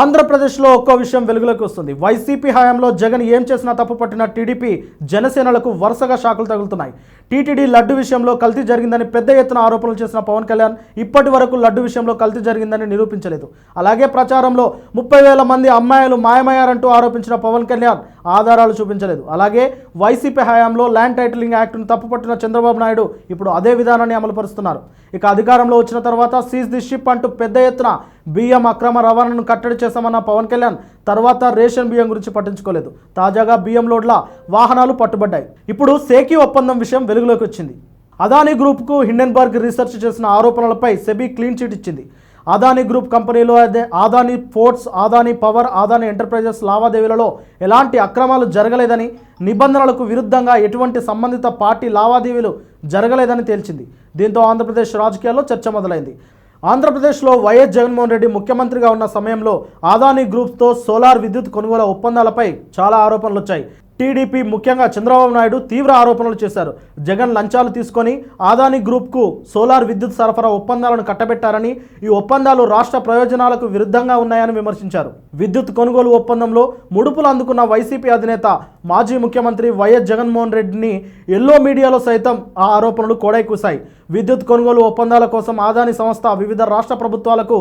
ఆంధ్రప్రదేశ్లో ఒక్కో విషయం వెలుగులోకి వస్తుంది. వైసీపీ హయాంలో జగన్ ఏం చేసినా తప్పు పట్టిన టీడీపీ జనసేనలకు వరుసగా షాకులు తగులుతున్నాయి. టీటీడీ లడ్డు విషయంలో కల్తీ జరిగిందని పెద్ద ఎత్తున ఆరోపణలు చేసిన పవన్ కళ్యాణ్ ఇప్పటి వరకు లడ్డు విషయంలో కల్తీ జరిగిందని నిరూపించలేదు. అలాగే ప్రచారంలో ముప్పై వేల మంది అమ్మాయిలు మాయమయ్యారంటూ ఆరోపించిన పవన్ కళ్యాణ్ ఆధారాలు చూపించలేదు. అలాగే వైసీపీ హయాంలో ల్యాండ్ టైటిలింగ్ యాక్ట్ను తప్పుపట్టిన చంద్రబాబు నాయుడు ఇప్పుడు అదే విధానాన్ని అమలుపరుస్తున్నారు. ఇక అధికారంలో వచ్చిన తర్వాత సీజ్ ది షిప్ అంటూ పెద్ద ఎత్తున బియ్యం అక్రమ రవాణాను కట్టడి చేశామన్న పవన్ కళ్యాణ్ తర్వాత రేషన్ బియ్యం గురించి పట్టించుకోలేదు. తాజాగా బియ్యం లోడ్ల వాహనాలు పట్టుబడ్డాయి. ఇప్పుడు సేకీ ఒప్పందం విషయం వెలుగులోకి వచ్చింది. అదానీ గ్రూప్కు హిండెన్బర్గ్ రీసెర్చ్ చేసిన ఆరోపణలపై సెబీ క్లీన్ చిట్ ఇచ్చింది. అదానీ గ్రూప్ కంపెనీలో అదే Adani ports Adani power Adani enterprises లావాదేవీలలో ఎలాంటి అక్రమాలు జరగలేదని నిబంధనలకు విరుద్ధంగా ఎటువంటి సంబంధిత పార్టీ లావాదేవీలు జరగలేదని తేల్చింది. దీంతో ఆంధ్రప్రదేశ్ రాజకీయాల్లో చర్చ మొదలైంది. ఆంధ్రప్రదేశ్లో వైఎస్ జగన్మోహన్ రెడ్డి ముఖ్యమంత్రిగా ఉన్న సమయంలో అదానీ గ్రూప్తో సోలార్ విద్యుత్ కొనుగోలు ఒప్పందాలపై చాలా ఆరోపణలు వచ్చాయి టీడీపీ ముఖ్యంగా చంద్రబాబు నాయుడు తీవ్ర ఆరోపణలు చేశారు. జగన్ లంచాలు తీసుకొని ఆదాని గ్రూప్కు సోలార్ విద్యుత్ సరఫరా ఒప్పందాలను కట్టబెట్టారని ఈ ఒప్పందాలు రాష్ట్ర ప్రయోజనాలకు విరుద్ధంగా ఉన్నాయని విమర్శించారు. విద్యుత్ కొనుగోలు ఒప్పందంలో ముడుపులు అందుకున్న వైసీపీ అధినేత మాజీ ముఖ్యమంత్రి వైఎస్ జగన్మోహన్ రెడ్డిని ఎల్లో మీడియాలో సైతం ఆ ఆరోపణలు కోడై కూశాయి. విద్యుత్ కొనుగోలు ఒప్పందాల కోసం ఆదాని సంస్థ వివిధ రాష్ట్ర ప్రభుత్వాలకు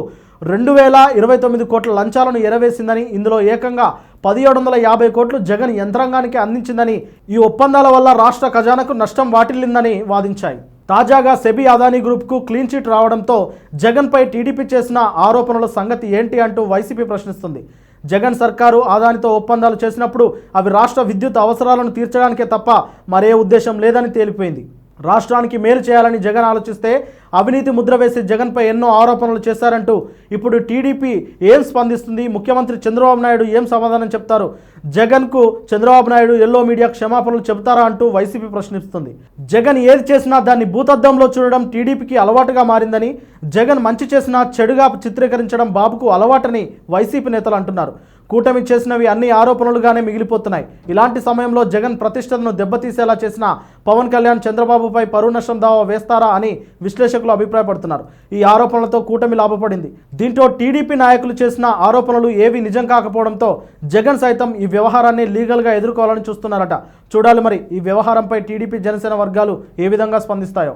రెండు వేల ఇరవై తొమ్మిది కోట్ల లంచాలను ఎరవేసిందని ఇందులో ఏకంగా పదిహేడు వందల యాభై కోట్లు జగన్ యంత్రాంగానికి అందించిందని ఈ ఒప్పందాల వల్ల రాష్ట్ర ఖజానాకు నష్టం వాటిల్లిందని వాదించాయి. తాజాగా సెబీ అదానీ గ్రూప్కు క్లీన్ చిట్ రావడంతో జగన్పై టీడీపీ చేసిన ఆరోపణల సంగతి ఏంటి అంటూ వైసీపీ ప్రశ్నిస్తుంది. జగన్ సర్కారు ఆదానితో ఒప్పందాలు చేసినప్పుడు అవి రాష్ట్ర విద్యుత్ అవసరాలను తీర్చడానికే తప్ప మరే ఉద్దేశం లేదని తేలిపోయింది. రాష్ట్రానికి మేలు చేయాలని జగన్ ఆలోచిస్తే అవినీతి ముద్ర వేసి జగన్పై ఎన్నో ఆరోపణలు చేశారంటూ ఇప్పుడు టీడీపీ ఏం స్పందిస్తుంది? ముఖ్యమంత్రి చంద్రబాబు నాయుడు ఏం సమాధానం చెప్తారు? జగన్కు చంద్రబాబు నాయుడు ఎల్లో మీడియా క్షమాపణలు చెబుతారా అంటూ వైసీపీ ప్రశ్నిస్తుంది. జగన్ ఏది చేసినా దాన్ని భూతద్దంలో చూడడం టీడీపీకి అలవాటుగా మారిందని జగన్ మంచి చేసినా చెడుగా చిత్రీకరించడం బాబుకు అలవాటని వైసీపీ నేతలు అంటున్నారు. కూటమి చేసినవి అన్ని ఆరోపణలుగానే మిగిలిపోతున్నాయి. ఇలాంటి సమయంలో జగన్ ప్రతిష్టను దెబ్బతీసేలా చేసిన పవన్ కళ్యాణ్ చంద్రబాబుపై పరువు నష్టం దావా వేస్తారా అని విశ్లేషకులు అభిప్రాయపడుతున్నారు. ఈ ఆరోపణలతో కూటమి లాభపడింది. దీంతో టీడీపీ నాయకులు చేసిన ఆరోపణలు ఏవి నిజం కాకపోవడంతో జగన్ సైతం ఈ వ్యవహారాన్ని లీగల్గా ఎదుర్కోవాలని చూస్తున్నారట. చూడాలి మరి ఈ వ్యవహారంపై టీడీపీ జనసేన వర్గాలు ఏ విధంగా స్పందిస్తాయో.